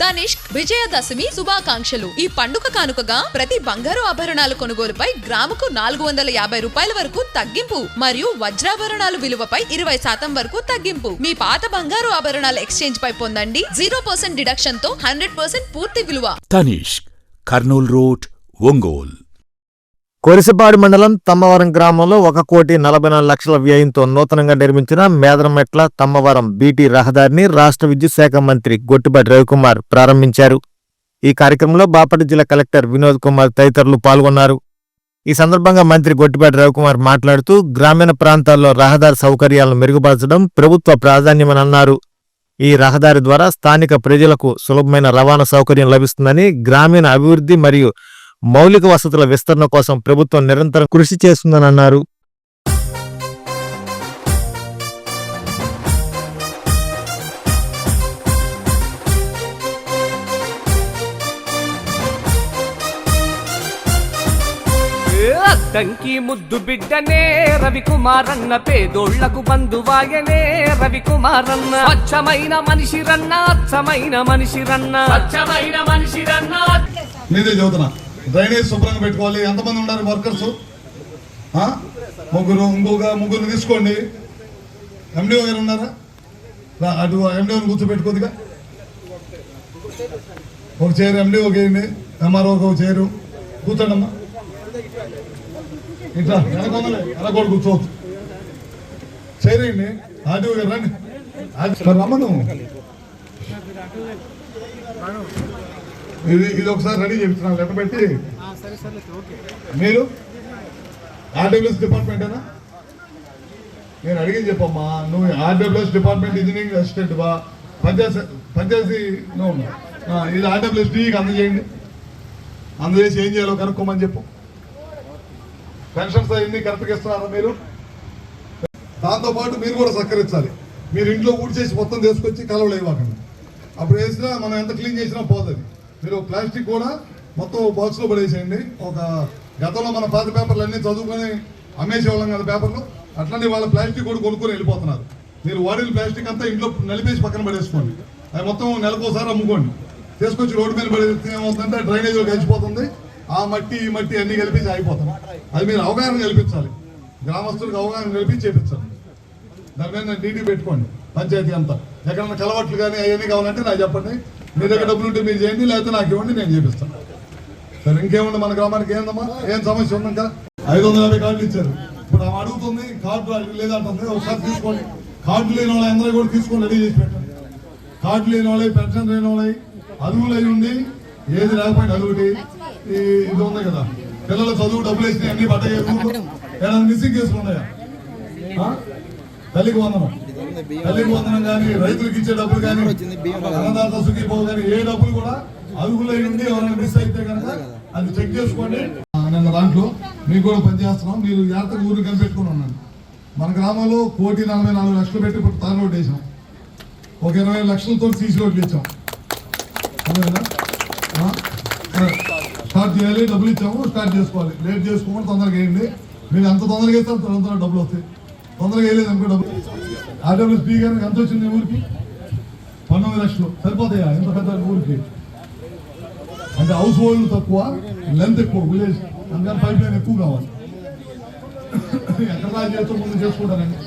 తనిష్క్ విజయదశమి శుభాకాంక్షలు. ఈ పండుగ కానుకగా ప్రతి బంగారు ఆభరణాల కొనుగోలుపై గ్రాముకు నాలుగు వందల యాభై రూపాయల వరకు తగ్గింపు మరియు వజ్రాభరణాలు విలువపై ఇరవై శాతం వరకు తగ్గింపు. మీ పాత బంగారు ఆభరణాల ఎక్స్చేంజ్ పై పొందండి. జీరో పర్సెంట్ డిడక్షన్తో హండ్రెడ్ పర్సెంట్ పూర్తి విలువ. తనిష్క్ కర్నూల్ రోడ్ ఒంగోల్. కొరిసపాడు మండలం తమ్మవరం గ్రామంలో ఒక కోటి నలభై నాలుగు లక్షల వ్యయంతో నూతనంగా నిర్మించిన మేదరమెట్ల తమ్మవరం బీటీ రహదారిని రాష్ట్ర విద్యుత్ శాఖ మంత్రి గొట్టిపాటి రవికుమార్ ప్రారంభించారు. ఈ కార్యక్రమంలో బాపట్ల జిల్లా కలెక్టర్ వినోద్ కుమార్ తదితరులు పాల్గొన్నారు. ఈ సందర్భంగా మంత్రి గొట్టిపాటి రవికుమార్ మాట్లాడుతూ గ్రామీణ ప్రాంతాల్లో రహదారి సౌకర్యాలను మెరుగుపరచడం ప్రభుత్వ ప్రాధాన్యమని అన్నారు. ఈ రహదారి ద్వారా స్థానిక ప్రజలకు సులభమైన రవాణా సౌకర్యం లభిస్తుందని గ్రామీణ అభివృద్ధి మరియు మౌలిక వసతుల విస్తరణ కోసం ప్రభుత్వం నిరంతరం కృషి చేస్తుందని అన్నారు. అద్దంకి ముద్దు బిడ్డనే రవికుమారన్న పేదోళ్ళకు బంధువాయనే రవికుమారన్న. స్వచ్ఛమైన మనిషి రన్న అచ్చమైన మనిషి రన్న. స్వచ్ఛమైన మనిషి రన్న. డ్రైనేజ్ శుభ్రంగా పెట్టుకోవాలి. ఎంతమంది ఉన్నారు వర్కర్స్? ముగ్గురు ఇంకొక ముగ్గురు తీసుకోండి. ఎండిఓ గారు ఉన్నారా? అటు ఎండిఓని కూర్చోబెట్టుకోదిగా ఒక చైర్ ఎండిఓ వేయండి. ఎంఆర్ఓ ఒక చైరు. కూర్చోండమ్మా ఇట్లా వెనకొందలే వెనకోడు కూర్చోవచ్చు చైర్ వేయండి. ఆర్డీఓ గారు రండి. రమ్మను. ఇది ఇది ఒకసారి రెడీ చేస్తున్నాను లెటర్ పెట్టి మీరు ఆర్డబ్ల్యూఎస్ డిపార్ట్మెంటేనా నేను అడిగి చెప్పమ్మా. నువ్వు ఆర్డబ్ల్యూఎస్ డిపార్ట్మెంట్ ఇంజనీరింగ్ అసిస్టెంట్ వా పంచాయతీ పంచాయతీలో ఉన్నా ఇది ఆర్డబ్ల్యూఎస్ డీకి అందజేయండి. అందజేసి ఏం చేయాలో కనుక్కోమని చెప్పు. పెన్షన్స్ అవన్నీ కరెక్ట్గా ఇస్తున్నారా మీరు? దాంతోపాటు మీరు కూడా సహకరించాలి. మీరు ఇంట్లో ఊడి చేసి మొత్తం తీసుకొచ్చి కలవలు ఇవ్వకండి అప్పుడు వేసినా మనం ఎంత క్లీన్ చేసినా పోతుంది మీరు ప్లాస్టిక్ కూడా మొత్తం బాక్స్లో పడేసేయండి. ఒక గతంలో మన పాత పేపర్లు అన్నీ చదువుకొని అమ్మేసేవాళ్ళం కదా పేపర్లు. అట్లనే వాళ్ళ ప్లాస్టిక్ కూడా కొనుక్కొని వెళ్ళిపోతున్నారు. మీరు వాడిన ప్లాస్టిక్ అంతా ఇంట్లో నలిపేసి పక్కన పడేసుకోండి. అది మొత్తం నెలకోసారి అమ్ముకోండి. తీసుకొచ్చి రోడ్డు మీద పడేస్తే ఏమవుతుందంటే డ్రైనేజీలో కలిసిపోతుంది ఆ మట్టి ఈ మట్టి అన్నీ కలిపించి ఆగిపోతాం. అది మీరు అవగాహన కల్పించాలి. గ్రామస్తులకు అవగాహన కల్పించి చేపించాలి. దాని మీద నేను డీటీ పెట్టుకోండి. పంచాయతీ అంతా. ఎక్కడన్నా కలవట్లు కానీ అవన్నీ కావాలంటే నాకు చెప్పండి. మీ దగ్గర డబ్బులు ఉంటే మీరు చేయండి లేకపోతే నాకు ఇవ్వండి నేను చేపిస్తాను. సరే ఇంకేముంది మన గ్రామానికి? ఏందమ్మా? ఏం సమస్య ఉంది ఐదు వందల యాభై కార్డులు ఇచ్చారు. ఇప్పుడు ఆమె అడుగుతుంది కార్డు లేదంటుంది ఒకసారి తీసుకోండి. కార్డు లేని వాళ్ళ అందరూ కూడా తీసుకొని రెడీ చేసి పెట్టండి. కార్డు లేని వాళ్ళవి పెన్షన్ లేని వాళ్ళవి అదువులు అయి ఉండి ఏది లేకపోయినా అదొకటి ఈ ఇది ఉంది కదా. పిల్లల చదువు డబ్బులు వేసినాయి అన్ని బట్ట ఏదైనా మిస్సింగ్ చేసుకున్నాయా తల్లికి వందనం వందనం కానీ రైతులకు ఇచ్చే డబ్బులు కానీ అన్నదాత కానీ ఏ డబ్బులు కూడా అదుపులో ఎవరైనా మిస్ అయితే కనుక అది చెక్ చేసుకోండి. నిన్న దాంట్లో మీకు కూడా పనిచేస్తున్నాం. మీరు జాగ్రత్తగా ఊరు కనిపెట్టుకుని ఉన్నాను మన గ్రామంలో కోటి నలభై నాలుగు లక్షలు పెట్టి ఇప్పుడు తార్ రోడ్ వేసాం. ఒక ఇరవై లక్షలతో సీసీ రోడ్లు ఇచ్చాం. స్టార్ట్ చేయాలి డబ్బులు ఇచ్చాము స్టార్ట్ చేసుకోవాలి. లేట్ చేసుకోమని తొందరగా వేయండి. మీరు ఎంత తొందరగా వేస్తే అంత తొందరగా డబ్బులు వస్తాయి. తొందరగా వేయలేదు అనుకో డబ్బులు. ఆర్డబ్ల్యూఎస్ గారికి ఎంత వచ్చింది ఊరికి? పంతొమ్మిది లక్షలు. సరిపోతాయా? ఎంత పెద్ద ఊరికి? అంటే హౌస్ హోల్డ్ తక్కువ లెంత్ ఎక్కువ విలేజ్. అందుకని పైప్ లైన్ ఎక్కువ కావాలి. ఎక్కడ చేస్తూ ముందు చేసుకుంటానండి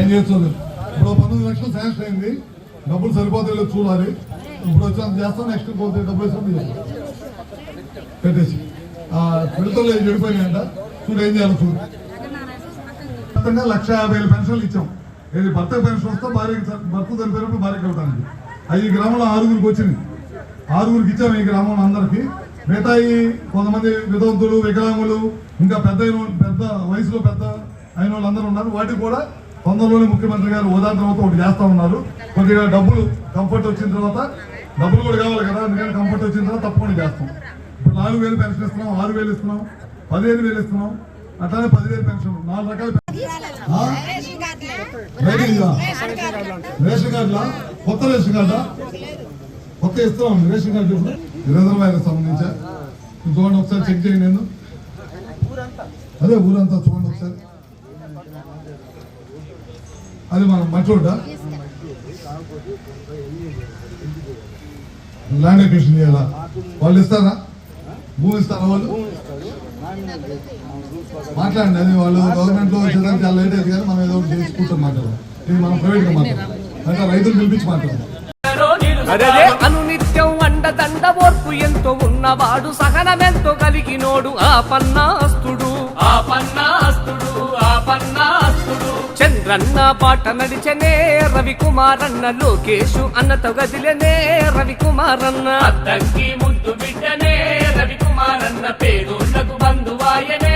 ఏం చేస్తుంది ఇప్పుడు పంతొమ్మిది లక్షలు శాంక్షన్ అయింది. డబ్బులు సరిపోతాయి లేదు చూడాలి. ఇప్పుడు వచ్చి చేస్తాం నెక్స్ట్ పోతే డబ్బులు ఇస్తాం పెట్టేసి. ఆ పిల్లలు చెడిపోయినాయంట? చూడు ఏం చేయాలి చూడు. మొత్తంగా లక్ష యాభై వేల పెన్షన్లు ఇచ్చాం. ఇది భర్త పెన్షన్ వస్తే భార్యకి భర్త చనిపోయినప్పుడు భార్యకి వెళ్తానికి అవి ఈ గ్రామంలో ఆరుగురికి వచ్చింది ఆరుగురికి ఇచ్చాము ఈ గ్రామంలో అందరికీ. మిగతా ఈ కొంతమంది విధవంతులు వికలాంగులు ఇంకా పెద్ద పెద్ద వయసులో పెద్ద అయిన వాళ్ళందరూ ఉన్నారు. వాటికి కూడా తొందరలోనే ముఖ్యమంత్రి గారు హోదా తర్వాత ఒకటి చేస్తా ఉన్నారు. కొద్దిగా డబ్బులు కంఫర్ట్ వచ్చిన తర్వాత డబ్బులు కూడా కావాలి కదా అందుకని కంఫర్ట్ వచ్చిన తర్వాత తప్పకుండా చేస్తాం. ఇప్పుడు నాలుగు వేలు పెన్షన్ ఇస్తున్నాం ఆరు వేలు ఇస్తున్నాం పదిహేను వేలు ఇస్తున్నాం. అట్లానే పదివేలు పెన్షన్ నాలుగు రకాల రేషన్ కార్డులా కొత్త రేషన్ కార్డా కొత్త ఇస్తున్నాం రేషన్ కార్డు రిజర్వాయర్ సంబంధించా? చూడండి ఒకసారి చెక్ చేయండి నేను అదే ఊరంతా చూడండి ఒకసారి. అది మనం మంచోడ్డా? ల్యాండ్ ఎక్విజిషన్ చేయాలా? వాళ్ళు ఇస్తారా? భూమి ఇస్తారా వాళ్ళు? మాట్లాడండి అది వాళ్ళు గవర్నమెంట్లో వచ్చేదానికి చాలా లేట్ కానీ మనం ఏదో ఒకటి చేసి కూర్చొని మాట్లాడాలి ఇది మనం ప్రైవేట్గా మాట్లాడాలి అంటే రైతులు పిలిపించి మాట్లాడాలి అదే అనునిత్యం అండదండ ఓర్పు ఎంతో ఉన్నవాడు సహనమెంతో కలిగినోడు ఆ పన్నాస్తుడు. ఆ పన్నాస్తుడు ఆ పన్నాస్తుడు చంద్రన్న పాట నడిచనే రవికుమారన్న లోకేషు అన్నతో గదిలనే రవికుమారన్న. అద్దంకి ముద్దు బిడ్డనే రవికుమారన్న పేదోళ్ళకు బంధువాయనే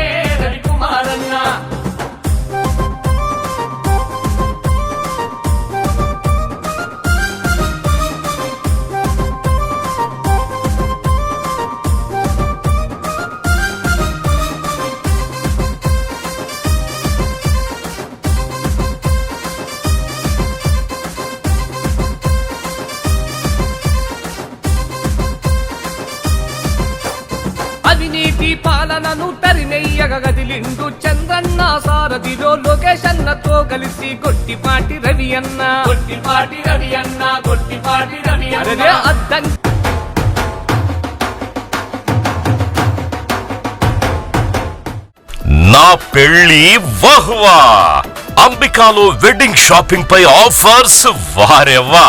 తరిమెయ్యగ గదిలిండు చంద్రన్న సారథిలో లోకేష్ అన్నతో కలిసి గొట్టిపాటి రవి అన్న. గొట్టిపాటి రవి అన్న గొట్టిపాటి రవి అన్న. అద్దం నా పెళ్ళి వహ్వా. అంబికాలో వెడ్డింగ్ షాపింగ్ పై ఆఫర్స్ వారెవ్వా?